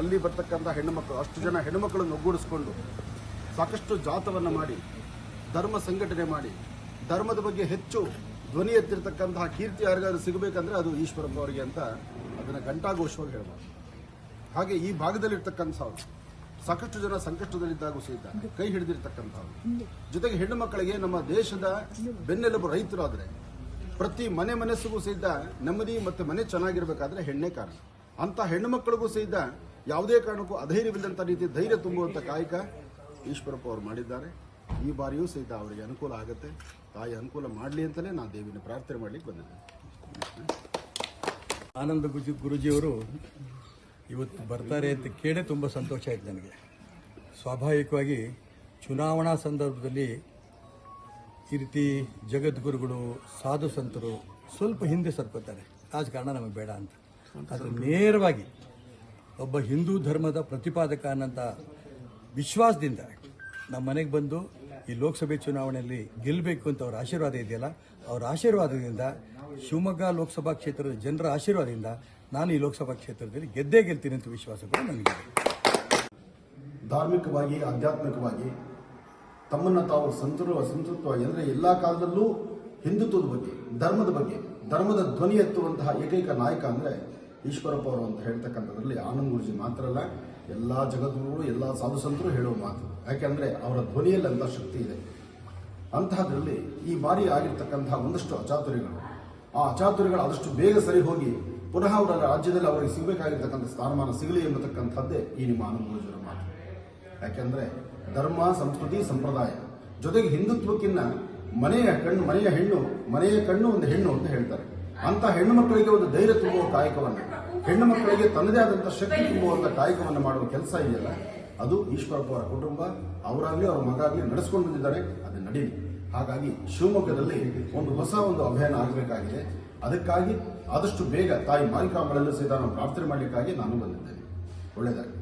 ಅಲ್ಲಿ ಬರ್ತಕ್ಕಂಥ ಹೆಣ್ಣುಮಕ್ಕಳು ಅಷ್ಟು ಜನ ಹೆಣ್ಣುಮಕ್ಕಳನ್ನು ಒಗ್ಗೂಡಿಸ್ಕೊಂಡು ಸಾಕಷ್ಟು ಜಾಥವನ್ನು ಮಾಡಿ, ಧರ್ಮ ಸಂಘಟನೆ ಮಾಡಿ, ಧರ್ಮದ ಬಗ್ಗೆ ಹೆಚ್ಚು ಧ್ವನಿ ಎತ್ತಿರ್ತಕ್ಕಂತಹ ಕೀರ್ತಿ ಯಾರಿಗಾದ್ರೂ ಸಿಗಬೇಕಂದ್ರೆ ಅದು ಈಶ್ವರಪ್ಪ ಅವರಿಗೆ ಅಂತ ಅದನ್ನು ಘಂಟಾಘೋಷವಾಗಿ ಹೇಳ್ಬೋದು. ಹಾಗೆ ಈ ಭಾಗದಲ್ಲಿರ್ತಕ್ಕಂಥವ್ರು ಸಾಕಷ್ಟು ಜನ ಸಂಕಷ್ಟದಲ್ಲಿದ್ದಾಗೂ ಸಹಿತ ಕೈ ಹಿಡಿದಿರ್ತಕ್ಕಂಥವ್ರು ಜೊತೆಗೆ ಹೆಣ್ಣು ಮಕ್ಕಳಿಗೆ ನಮ್ಮ ದೇಶದ ಬೆನ್ನೆಲುಬು ರೈತರು ಆದರೆ ಪ್ರತಿ ಮನೆ ಮನಸ್ಸಿಗೂ ಸಹಿತ ನೆಮ್ಮದಿ ಮತ್ತು ಮನೆ ಚೆನ್ನಾಗಿರ್ಬೇಕಾದ್ರೆ ಹೆಣ್ಣೇ ಕಾರಣ. ಅಂತ ಹೆಣ್ಣು ಮಕ್ಕಳಿಗೂ ಸಹಿತ ಯಾವುದೇ ಕಾರಣಕ್ಕೂ ಅಧೈರ್ಯವಿಲ್ಲದಂಥ ರೀತಿ ಧೈರ್ಯ ತುಂಬುವಂತ ಕಾಯಕ ಈಶ್ವರಪ್ಪ ಅವರು ಮಾಡಿದ್ದಾರೆ. ಈ ಬಾರಿಯೂ ಸಹಿತ ಅವರಿಗೆ ಅನುಕೂಲ ಆಗುತ್ತೆ. ತಾಯಿ ಅನುಕೂಲ ಮಾಡಲಿ ಅಂತಲೇ ನಾನು ದೇವಿನ ಪ್ರಾರ್ಥನೆ ಮಾಡ್ಲಿಕ್ಕೆ ಬಂದಿದ್ದೆ. ಆನಂದ ಗುಜು ಗುರುಜಿಯವರು ಇವತ್ತು ಬರ್ತಾರೆ ಅಂತ ಕೇಳೇ ತುಂಬ ಸಂತೋಷ ಆಯ್ತು ನನಗೆ. ಸ್ವಾಭಾವಿಕವಾಗಿ ಚುನಾವಣಾ ಸಂದರ್ಭದಲ್ಲಿ ಈ ರೀತಿ ಜಗದ್ಗುರುಗಳು, ಸಾಧು ಸಂತರು ಸ್ವಲ್ಪ ಹಿಂದೆ ಸರ್ಕೋತಾರೆ. ರಾಜಕಾರಣ ನಮಗೆ ಬೇಡ ಅಂತ. ಆದರೆ ನೇರವಾಗಿ ಒಬ್ಬ ಹಿಂದೂ ಧರ್ಮದ ಪ್ರತಿಪಾದಕ ಅನ್ನೋಂಥ ವಿಶ್ವಾಸದಿಂದ ನಮ್ಮ ಮನೆಗೆ ಬಂದು ಈ ಲೋಕಸಭೆ ಚುನಾವಣೆಯಲ್ಲಿ ಗೆಲ್ಲಬೇಕು ಅಂತ ಅವ್ರ ಆಶೀರ್ವಾದ ಇದೆಯಲ್ಲ, ಅವರ ಆಶೀರ್ವಾದದಿಂದ ಶಿವಮೊಗ್ಗ ಲೋಕಸಭಾ ಕ್ಷೇತ್ರದ ಜನರ ಆಶೀರ್ವಾದದಿಂದ ನಾನು ಈ ಲೋಕಸಭಾ ಕ್ಷೇತ್ರದಲ್ಲಿ ಗೆದ್ದೇ ಗೆಲ್ತೀನಿ ಅಂತ ವಿಶ್ವಾಸ ಕೂಡ ನನಗೆ ಧಾರ್ಮಿಕವಾಗಿ, ಆಧ್ಯಾತ್ಮಿಕವಾಗಿ ತಮ್ಮನ್ನು ತಾವು ಸಂತರು ಸಂತೃಪ್ತವಾಗಿ ಅಂದರೆ ಎಲ್ಲ ಕಾಲದಲ್ಲೂ ಹಿಂದುತ್ವದ ಬಗ್ಗೆ, ಧರ್ಮದ ಬಗ್ಗೆ, ಧರ್ಮದ ಧ್ವನಿ ಎತ್ತುವಂತಹ ಏಕೈಕ ನಾಯಕ ಅಂದರೆ ಈಶ್ವರಪ್ಪ ಅವರು ಅಂತ ಹೇಳ್ತಕ್ಕಂಥದ್ರಲ್ಲಿ ಆನಂದ್ ಗುರುಜಿ ಮಾತ್ರ ಅಲ್ಲ, ಎಲ್ಲ ಜಗದ್ಗುರುಗಳು, ಎಲ್ಲ ಸಾಧು ಹೇಳುವ ಮಾತು. ಯಾಕೆಂದರೆ ಅವರ ಧ್ವನಿಯಲ್ಲಿ ಅಂತ ಶಕ್ತಿ ಇದೆ. ಅಂತಹದ್ರಲ್ಲಿ ಈ ಬಾರಿ ಆಗಿರ್ತಕ್ಕಂತಹ ಒಂದಷ್ಟು ಅಚಾತುರಿಗಳು ಆ ಅಚಾತುರಿಗಳು ಆದಷ್ಟು ಬೇಗ ಸರಿ ಹೋಗಿ ಪುನಃ ಅವರ ರಾಜ್ಯದಲ್ಲಿ ಅವರಿಗೆ ಸಿಗಬೇಕಾಗಿರ್ತಕ್ಕಂಥ ಸ್ಥಾನಮಾನ ಸಿಗಲಿ ಎಂಬತಕ್ಕಂಥದ್ದೇ ಈ ನಿಮ್ಮ ಆನಂದ ಗುರುಜಿಯವರ ಮಾತು. ಯಾಕೆಂದ್ರೆ ಧರ್ಮ, ಸಂಸ್ಕೃತಿ, ಸಂಪ್ರದಾಯ ಜೊತೆಗೆ ಹಿಂದುತ್ವಕ್ಕಿನ್ನ ಮನೆಯ ಕಣ್ಣು, ಮನೆಯ ಹೆಣ್ಣು, ಮನೆಯ ಕಣ್ಣು ಒಂದು ಹೆಣ್ಣು ಅಂತ ಹೇಳ್ತಾರೆ. ಅಂತ ಹೆಣ್ಣು ಮಕ್ಕಳಿಗೆ ಒಂದು ಧೈರ್ಯ ತುಂಬುವ ಕಾಯಕವನ್ನು, ಹೆಣ್ಣು ಮಕ್ಕಳಿಗೆ ತನ್ನದೇ ಆದಂತಹ ಶಕ್ತಿ ತುಂಬುವಂತ ಕಾಯಕವನ್ನು ಮಾಡುವ ಕೆಲಸ ಇದೆಯಲ್ಲ, ಅದು ಈಶ್ವರಪ್ಪ ಅವರ ಕುಟುಂಬ, ಅವರಾಗ್ಲಿ ಅವರ ಮಗಾಗ್ಲಿ ನಡೆಸ್ಕೊಂಡು ಬಂದಿದ್ದಾರೆ, ಅದು ನಡೀಲಿ. ಹಾಗಾಗಿ ಶಿವಮೊಗ್ಗದಲ್ಲಿ ಒಂದು ಹೊಸ ಒಂದು ಅಭಿಯಾನ ಆಗಬೇಕಾಗಿದೆ. ಅದಕ್ಕಾಗಿ ಆದಷ್ಟು ಬೇಗ ತಾಯಿ ಮಾರಿಕಾಂಬಳಲ್ಲೂ ಸಹಿತ ನಾವು ಪ್ರಾರ್ಥನೆ ಮಾಡಲಿಕ್ಕಾಗಿ ನಾನು ಬಂದಿದ್ದೇನೆ. ಒಳ್ಳೆಯದಾಗಿ